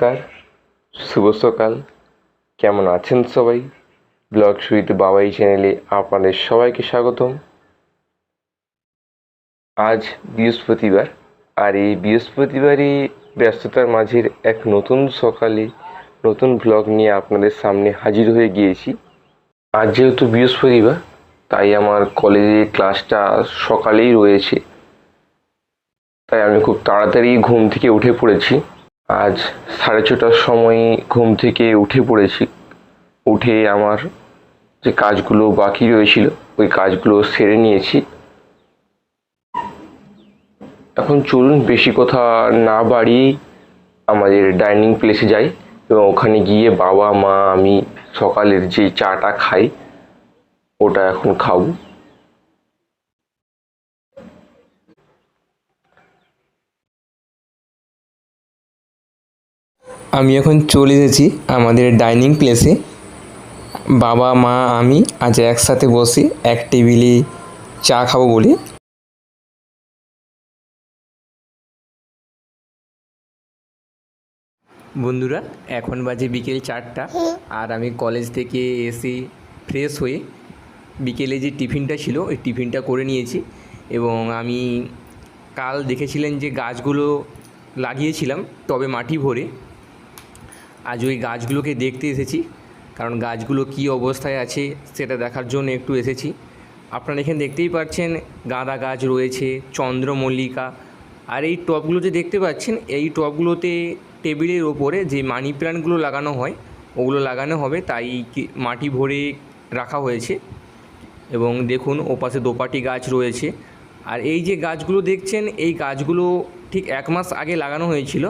নমস্কার, শুভ সকাল। কেমন আছেন সবাই? ব্লগ সুইট বাবাই চ্যানেলে আপনাদের সবাইকে স্বাগতম। আজ বৃহস্পতিবার, আর এই বৃহস্পতিবারই ব্যস্ততার মাঝের এক নতুন সকালে নতুন ব্লগ নিয়ে আপনাদের সামনে হাজির হয়ে গিয়েছি। আজ যেহেতু বৃহস্পতিবার, তাই আমার কলেজে ক্লাসটা সকালেই রয়েছে। তাই আমি খুব তাড়াতাড়ি ঘুম থেকে উঠে পড়েছি। আজ সাড়ে ছটার সময় ঘুম থেকে উঠে পড়েছি। উঠে আমার যে কাজগুলো বাকি রয়েছিল, ওই কাজগুলো সেরে নিয়েছি। এখন চলুন বেশি কথা না বাড়িয়েই আমাদের ডাইনিং প্লেসে যাই এবং ওখানে গিয়ে বাবা, মা, আমি সকালের যে চাটা খাই, ওটা এখন খাব। আমি এখন চলে এসেছি আমাদের ডাইনিং প্লেসে বাবা, মা, আমি আজ একসাথে বসে এক টেবিলে চা খাব বলে। বন্ধুরা, এখন বাজে বিকেল চারটা আর আমি কলেজ থেকে এসে ফ্রেশ হয়ে বিকেলে যে টিফিনটা ছিল, ওই টিফিনটা করে নিয়েছি এবং আমি কাল দেখেছিলেন যে গাছগুলো লাগিয়েছিলাম, তবে মাটি ভরে। আজ ওই গাছগুলোকে দেখতে এসেছি, কারণ গাছগুলো কী অবস্থায় আছে সেটা দেখার জন্য একটু এসেছি। আপনারা এখানে দেখতেই পাচ্ছেন গাঁদা গাছ রয়েছে, চন্দ্রমল্লিকা, আর এই টবগুলো যে দেখতে পাচ্ছেন, এই টবগুলোতে টেবিলের ওপরে যে মানি প্ল্যান্টগুলো লাগানো হয়, ওগুলো লাগানো হবে, তাই মাটি ভরে রাখা হয়েছে। এবং দেখুন, ওপাশে দোপাটি গাছ রয়েছে। আর এই যে গাছগুলো দেখছেন, এই গাছগুলো ঠিক এক মাস আগে লাগানো হয়েছিল,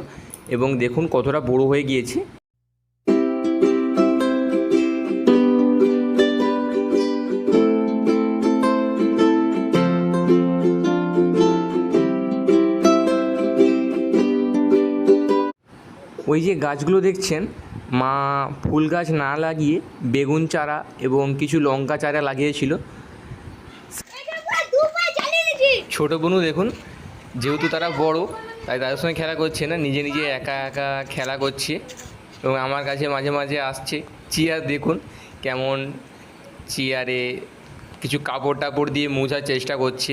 এবং দেখুন কতটা বড় হয়ে গিয়েছে। ওই যে গাছগুলো দেখছেন মা ফুল গাছ না লাগিয়ে বেগুন চারা এবং কিছু লঙ্কা চারা লাগিয়েছিল। ছোটো বোনও দেখুন যেহেতু তারা বড় তাই তাদের সঙ্গে খেলা করছে না নিজে নিজে একা একা খেলা করছে এবং আমার কাছে মাঝে মাঝে আসছে। চেয়ার দেখুন কেমন চেয়ারে কিছু কাপড় টাপড় দিয়ে মোছার চেষ্টা করছে।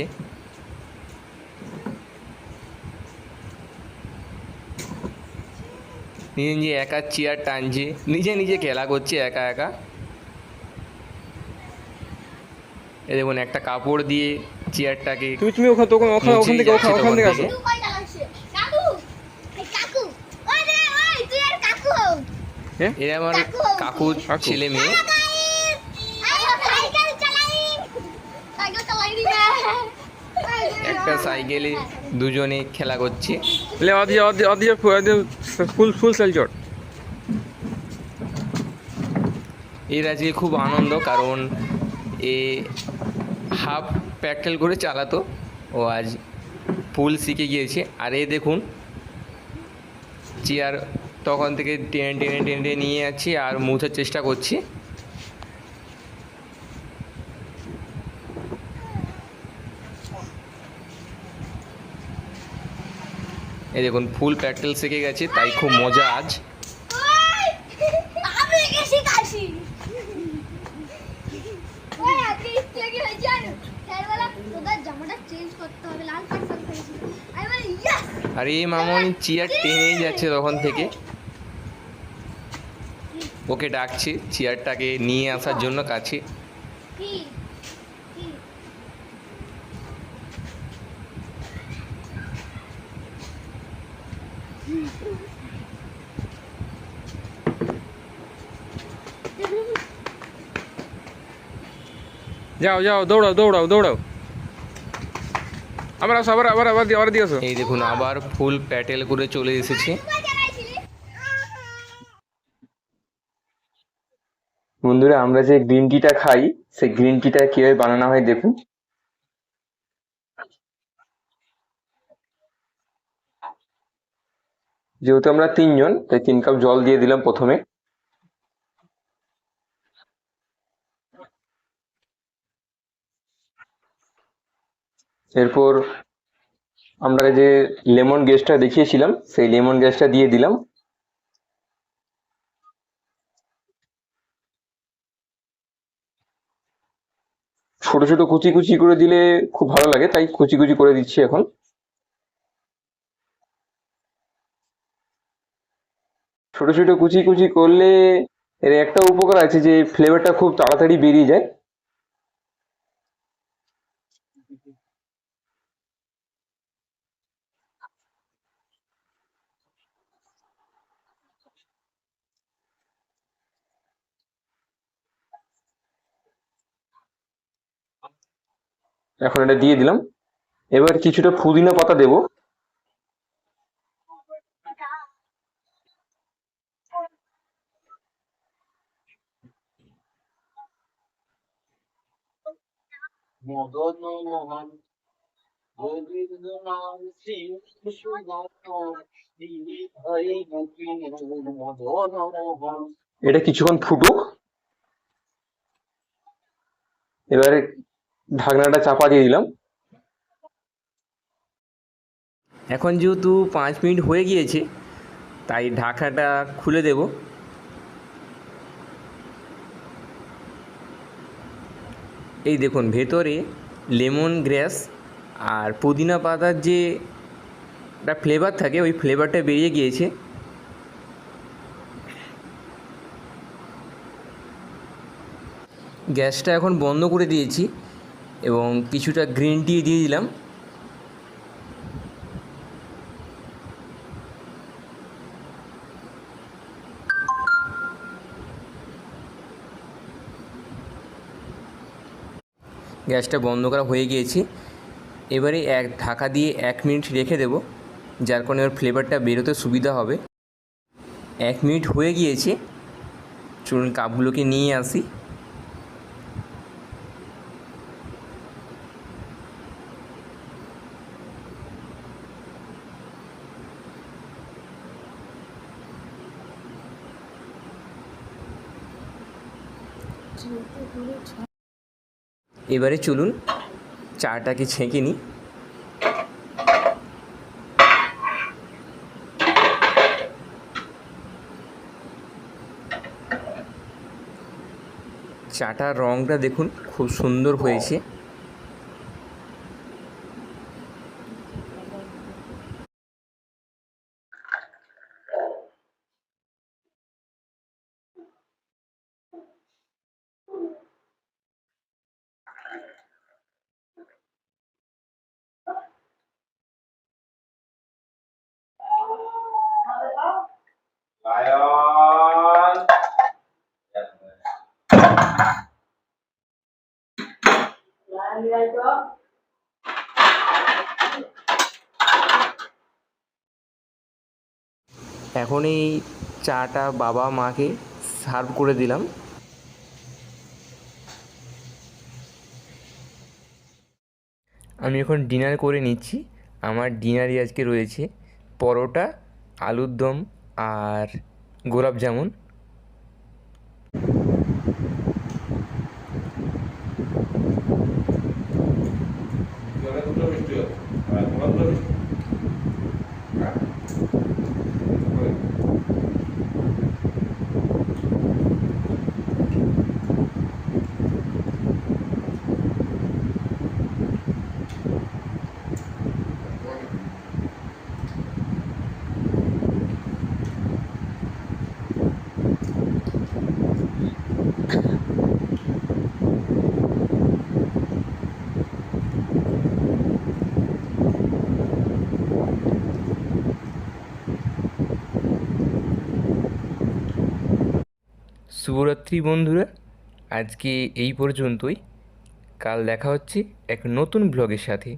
নিজে নিজে একা চেয়ার টানছে নিজে নিজে খেলা করছে একা একা। এ দেখুন একটা কাপড় দিয়ে চেয়ারটাকে তুমি তুমি ওখানে ওখানে ওখান থেকে ওখানে ওখান থেকে। আসো। কয়টা লাগছে কাকু এই কাকু ওই রে ওই তুই আর কাকু। হ্যাঁ? এরা আমার কাকু। কাকু। ছেলে মেয়ে। একটা সাইকেলে দুজনে খেলা করছে। ফুল ফুল এর আজকে খুব আনন্দ কারণ এ হাফ প্যাকেল করে চালাতো ও আজ ফুল শিখে গিয়েছে। আর এ দেখুন চেয়ার তখন থেকে টেনে টেনে টেনে নিয়ে যাচ্ছি আর মুছার চেষ্টা করছি। এই দেখুন ফুল প্যাটেল শিখে গেছে তাই খুব মজা আজ। আর মামনি চেয়ার টেনেই যাচ্ছে তখন থেকে। ওকে ডাকছে চেয়ারটাকে নিয়ে আসার জন্য কাছে কি কি যাও যাও দৌড়াও দৌড়াও দৌড়াও। আবার আসো আবার আবার আবার দিয়ে আবার দিয়ে আসো। এই দেখুন আবার ফুল প্যাটেল করে চলে এসেছে। বন্ধুরা আমরা যে গ্রিন টিটা খাই সেই গ্রিন টিটা কীভাবে বানানো হয় দেখুন। যেহেতু আমরা তিনজন তাই তিন কাপ জল দিয়ে দিলাম প্রথমে। এরপর আমরা যে লেমন গ্যাসটা দেখিয়েছিলাম, সেই লেমন গ্যাসটা দিয়ে দিলাম। ছোট ছোট কুচি কুচি করে দিলে খুব ভালো লাগে, তাই কুচি কুচি করে দিচ্ছি এখন। ছোট ছোট কুচি কুচি করলে এর একটা উপকার আছে যে ফ্লেভারটা খুব তাড়াতাড়ি বেরিয়ে যায়। এখন এটা দিয়ে দিলাম। এবার কিছুটা পুদিনা পাতা দেবো। মদন এটা কিছুক্ষণ ফুটুক। এবারে ঢাকনাটা চাপা দিয়ে দিলাম। এখন যেহেতু পাঁচ মিনিট হয়ে গিয়েছে, তাই ঢাকাটা খুলে দেব। এই দেখুন, ভেতরে লেমন গ্র্যাস আর পুদিনা পাতার যে একটা ফ্লেভার থাকে, ওই ফ্লেভারটা বেরিয়ে গিয়েছে। গ্যাসটা এখন বন্ধ করে দিয়েছি। এবং কিছুটা গ্রিন টি দিয়ে দিলাম। গ্যাসটা বন্ধ করা হয়ে গিয়েছে। এবারে এক ঢাকা দিয়ে এক মিনিট রেখে দেব, যার কারণে ওর ফ্লেভারটা বেরোতে সুবিধা হবে। এক মিনিট হয়ে গিয়েছে। চলুন কাপগুলোকে নিয়ে আসি। এবারে চলুন চাটাকে ছেঁকে নিই। চাটার রঙটা দেখুন খুব সুন্দর হয়েছে। এখন এই চাটা বাবা মাকে সার্ভ করে দিলাম। আমি এখন ডিনার করে নিচ্ছি। আমার ডিনারই আজকে রয়েছে। পরোটা, আলুর দম আর গোলাপ জামুন। শুভরাত্রি বন্ধুরা। আজকে এই পর্যন্তই। কাল দেখা হচ্ছে এক নতুন ব্লগের সাথে।